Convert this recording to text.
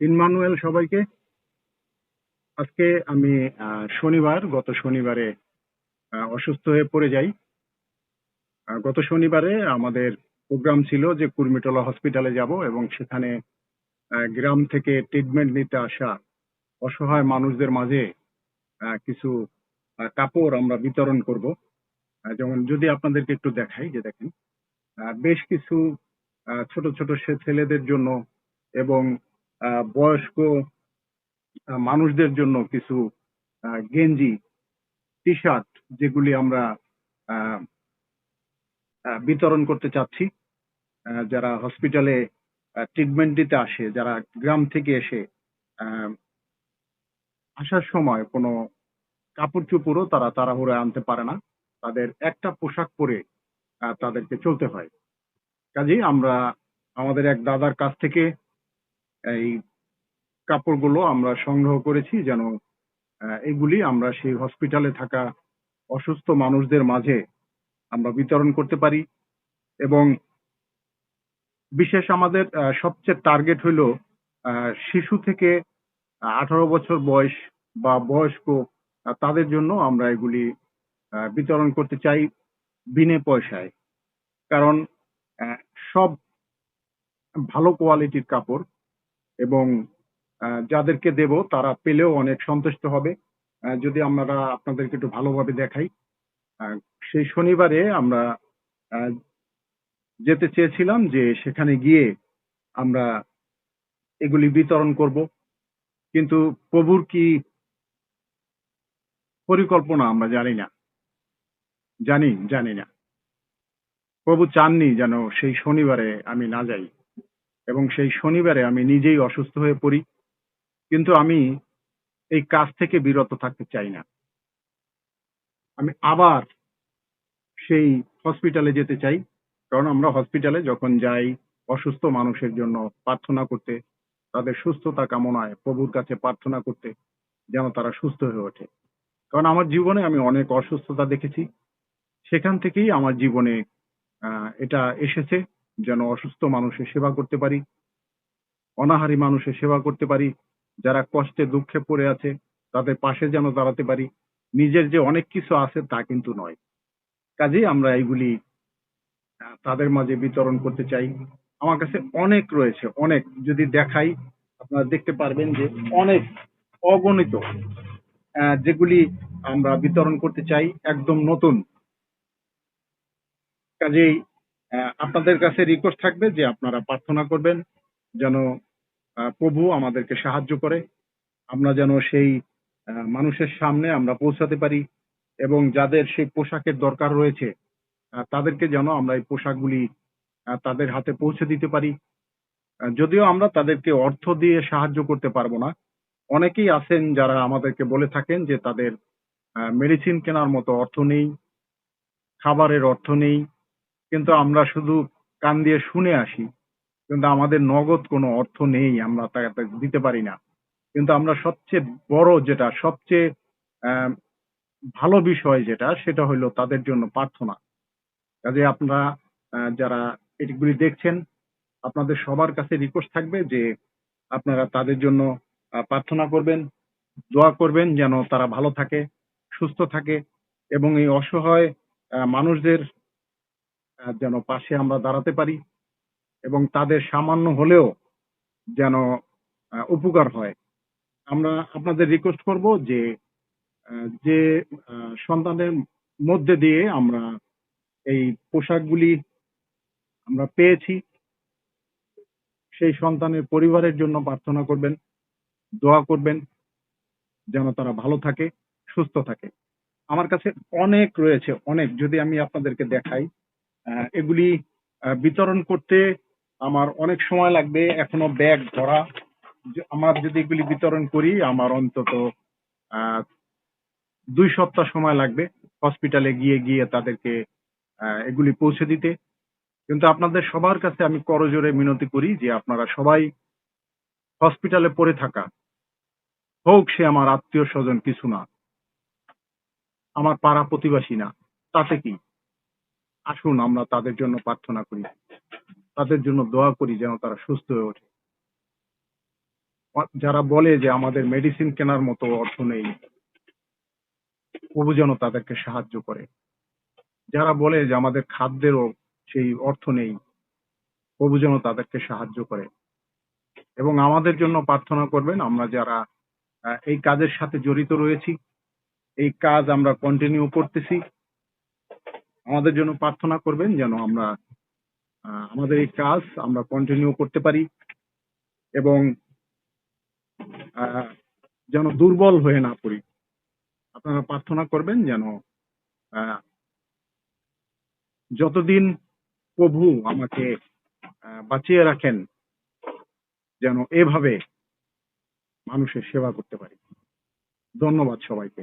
Emmanuel সবাইকে। আজকে আমি শনিবার, গত শনিবারে অসুস্থ হয়ে পড়ে যাই। গত শনিবারে আমাদের প্রোগ্রাম ছিল যে কুর্মিটোলা হসপিটালে যাব এবং সেখানে গ্রাম থেকে ট্রিটমেন্ট নিতে আসা অসহায় মানুষদের মাঝে কিছু কাপড় আমরা বিতরণ করব। যেমন যদি আপনাদেরকে একটু দেখাই যে দেখেন বেশ কিছু ছোট ছোট সে- ছেলেদের জন্য এবং বয়স্ক মানুষদের জন্য কিছু গেঞ্জি টি শার্ট যেগুলি আমরা বিতরণ করতে চাচ্ছি। যারা হসপিটালে ট্রিটমেন্ট দিতে আসে, যারা গ্রাম থেকে এসে আসার সময় কোনো কাপড় চোপড়ও তারা তাড়াহুড়ো আনতে পারে না। তাদের একটা পোশাক পরে তাদেরকে চলতে হয়। কাজেই আমরা, আমাদের এক দাদার কাছ থেকে এই কাপড়গুলো আমরা সংগ্রহ করেছি যেন এগুলি আমরা সেই হসপিটালে থাকা অসুস্থ মানুষদের মাঝে আমরা বিতরণ করতে পারি এবং বিশেষ আমাদের সবচেয়ে টার্গেট হইল শিশু থেকে আঠারো বছর বয়স বা বয়স্ক তাদের জন্য আমরা এগুলি বিতরণ করতে চাই বিনে পয়সায়। কারণ সব ভালো কোয়ালিটির কাপড় এবং যাদেরকে দেব তারা পেলেও অনেক সন্তুষ্ট হবে। যদি আমরা আপনাদেরকে একটু ভালোভাবে দেখাই সেই শনিবারে আমরা যেতে চেয়েছিলাম যে সেখানে গিয়ে আমরা এগুলি বিতরণ করব। কিন্তু প্রভুর কি পরিকল্পনা আমরা জানি না। জানি জানি না। প্রভু চাননি যেন সেই শনিবারে আমি না যাই। এবং সেই শনিবারে আমি নিজেই অসুস্থ হয়ে পড়ি। কিন্তু আমি এই কাজ থেকে বিরত থাকতে চাই না। আমি আবার সেই হসপিটালে যেতে চাই। কারণ আমরা হসপিটালে যখন যাই, অসুস্থ মানুষের জন্য প্রার্থনা করতে, তাদের সুস্থতা কামনায় প্রভুর কাছে প্রার্থনা করতে যেন তারা সুস্থ হয়ে ওঠে। কারণ আমার জীবনে আমি অনেক অসুস্থতা দেখেছি। সেখান থেকেই আমার জীবনে এটা এসেছে। যেন অসুস্থ মানুষের সেবা করতে পারি, অনাহারী মানুষের সেবা করতে পারি, যারা কষ্টে, দুঃখে পড়ে আছে, তাদের পাশে যেন দাঁড়াতে পারি। নিজের যে অনেক কিছু আছে তা কিন্তু নয়। কাজেই আমরা এইগুলি তাদের মাঝে বিতরণ করতে চাই। আমার কাছে অনেক রয়েছে, অনেক। যদি দেখাই, আপনারা দেখতে পারবেন যে অনেক অগণিত যেগুলি আমরা বিতরণ করতে চাই, একদম নতুন। কাজেই আপনাদের কাছে রিকোয়েস্ট থাকবে যে আপনারা প্রার্থনা করবেন যেন প্রভু আমাদেরকে সাহায্য করে। আমরা যেন সেই মানুষের সামনে আমরা পৌঁছাতে পারি এবং যাদের সেই পোশাকের দরকার রয়েছে তাদেরকে যেন আমরা এই পোশাকগুলি তাদের হাতে পৌঁছে দিতে পারি। যদিও আমরা তাদেরকে অর্থ দিয়ে সাহায্য করতে পারব না। অনেকেই আছেন যারা আমাদেরকে বলে থাকেন যে তাদের মেডিসিন কেনার মতো অর্থ নেই, খাবারের অর্থ নেই কিন্তু আমরা শুধু কান দিয়ে শুনে আসি। কিন্তু আমাদের নগদ কোনো অর্থ নেই, আমরা তাকে দিতে পারি না। কিন্তু আমরা সবচেয়ে বড় যেটা, সবচেয়ে ভালো বিষয় যেটা, সেটা হলো তাদের জন্য প্রার্থনা। কাজে আপনারা যারা এটিগুলি দেখছেন, আপনাদের সবার কাছে রিকোয়েস্ট থাকবে যে আপনারা তাদের জন্য প্রার্থনা করবেন, দোয়া করবেন যেন তারা ভালো থাকে, সুস্থ থাকে এবং এই অসহায় মানুষদের যেন পাশে আমরা দাঁড়াতে পারি এবং তাদের সামান্য হলেও যেন উপকার হয়। আমরা আপনাদের রিকোয়েস্ট করব যে যে সন্তানের মধ্যে দিয়ে আমরা এই পোশাকগুলি আমরা পেয়েছি, সেই সন্তানের পরিবারের জন্য প্রার্থনা করবেন, দোয়া করবেন, যেন তারা ভালো থাকে, সুস্থ থাকে। আমার কাছে অনেক রয়েছে, অনেক। যদি আমি আপনাদেরকে দেখাই এগুলি বিতরণ করতে আমার অনেক সময় লাগবে। এখনও ব্যাগ যে- আমার যদি এগুলি বিতরণ করি, আমার অন্তত দুই সপ্তাহ সময় লাগবে হসপিটালে গিয়ে গিয়ে তাদেরকে এগুলি পৌঁছে দিতে। কিন্তু আপনাদের সবার কাছে আমি করজোরে মিনতি করি যে, আপনারা সবাই হসপিটালে পড়ে থাকা। হোক সে আমার আত্মীয় স্বজন কিছু না। আমার পাড়া প্রতিবাসী না। তাতে কি? আসুন, আমরা তাদের জন্য প্রার্থনা করি। তাদের জন্য দোয়া করি যেন তারা সুস্থ হয়ে ওঠে। যারা বলে যে আমাদের মেডিসিন কেনার মতো অর্থ নেই প্রভু যেন তাদেরকে সাহায্য করে। যারা বলে যে আমাদের খাদ্যেরও সেই অর্থ নেই প্রভু যেন তাদেরকে সাহায্য করে। এবং আমাদের জন্য প্রার্থনা করবেন, আমরা যারা এই কাজের সাথে জড়িত রয়েছি, এই কাজ আমরা কন্টিনিউ করতেছি। আমাদের জন্য প্রার্থনা করবেন যেন আমরা আমাদের এই কাজ আমরা কন্টিনিউ করতে পারি এবং যেন দুর্বল হয়ে না পড়ি। আপনারা প্রার্থনা করবেন যেন যতদিন প্রভু আমাকে বাঁচিয়ে রাখেন, যেন এভাবে মানুষের সেবা করতে পারি। ধন্যবাদ সবাইকে।